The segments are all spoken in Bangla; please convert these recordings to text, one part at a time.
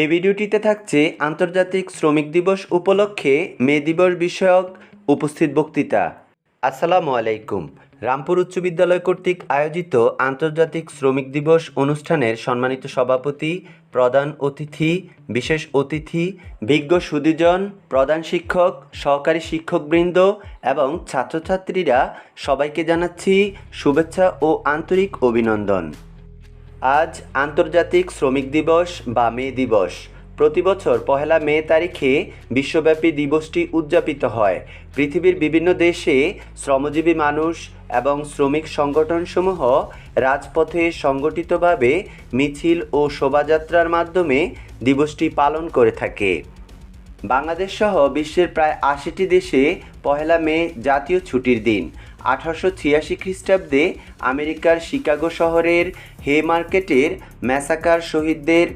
এই ভিডিওটিতে থাকছে আন্তর্জাতিক শ্রমিক দিবস উপলক্ষে মে দিবস বিষয়ক উপস্থিত বক্তৃতা। আসসালামু আলাইকুম। রামপুর উচ্চ বিদ্যালয় কর্তৃক আয়োজিত আন্তর্জাতিক শ্রমিক দিবস অনুষ্ঠানের সম্মানিত সভাপতি, প্রধান অতিথি, বিশেষ অতিথি, বিজ্ঞ সুদীজন, প্রধান শিক্ষক, সহকারী শিক্ষকবৃন্দ এবং ছাত্রছাত্রীরা সবাইকে জানাচ্ছি শুভেচ্ছা ও আন্তরিক অভিনন্দন। আজ আন্তর্জাতিক শ্রমিক দিবস বা মে দিবস। প্রতি বছর পহেলা মে তারিখে বিশ্বব্যাপী দিবসটি উদযাপিত হয়। পৃথিবীর বিভিন্ন দেশে শ্রমজীবী মানুষ এবং শ্রমিক সংগঠনসমূহ রাজপথে সংগঠিতভাবে মিছিল ও শোভাযাত্রার মাধ্যমে দিবসটি পালন করে থাকে। বাংলাদেশ সহ বিশ্বের প্রায় আশিটি দেশে পহেলা মে জাতীয় ছুটির দিন। আঠারোশো ছিয়াশি খ্রিস্টাব্দে আমেরিকার শিকাগো শহরের হে মার্কেটের ম্যাসাকার শহীদদের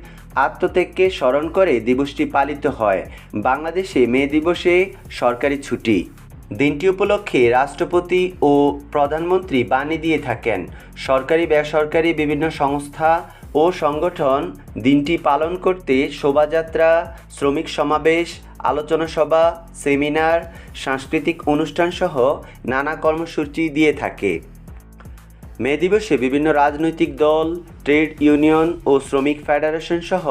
আত্মত্যাগকে স্মরণ করে দিবসটি পালিত হয়। বাংলাদেশে মে দিবসে সরকারি ছুটি। দিনটি উপলক্ষে রাষ্ট্রপতি ও প্রধানমন্ত্রী বাণী দিয়ে থাকেন। সরকারি, বেসরকারি বিভিন্ন সংস্থা ও সংগঠন দিনটি পালন করতে শোভাযাত্রা, শ্রমিক সমাবেশ আলোচনা সভা, সেমিনার, সাংস্কৃতিক অনুষ্ঠান সহ নানা কর্মসূচি দিয়ে থাকে। মে দিবসে বিভিন্ন রাজনৈতিক দল, ট্রেড ইউনিয়ন ও শ্রমিক ফেডারেশন সহ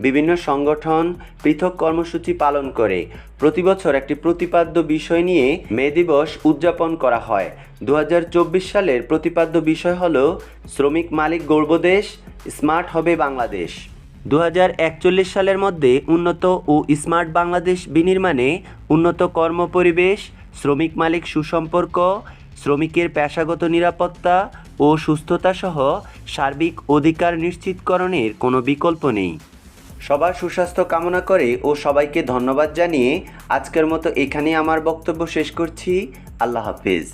বিভিন্ন সংগঠন পৃথক কর্মসূচি পালন করে। প্রতি বছর একটি প্রতিপাদ্য বিষয় নিয়ে মে দিবস উদযাপন করা হয়। দু হাজার চব্বিশ সালের প্রতিপাদ্য বিষয় হল শ্রমিক মালিক গর্বদেশ, স্মার্ট হবে বাংলাদেশ। দু হাজার একচল্লিশ সালের মধ্যে উন্নত ও স্মার্ট বাংলাদেশ বিনির্মাণে উন্নত কর্মপরিবেশ, শ্রমিক মালিক সুসম্পর্ক, শ্রমিকের পেশাগত নিরাপত্তা ও সুস্থতা সহ সার্বিক অধিকার নিশ্চিতকরণের কোনো বিকল্প নেই। সবার সুস্বাস্থ্য কামনা করে ও সবাইকে ধন্যবাদ জানিয়ে আজকের মতো এখানেই আমার বক্তব্য শেষ করছি। আল্লাহ হাফিজ।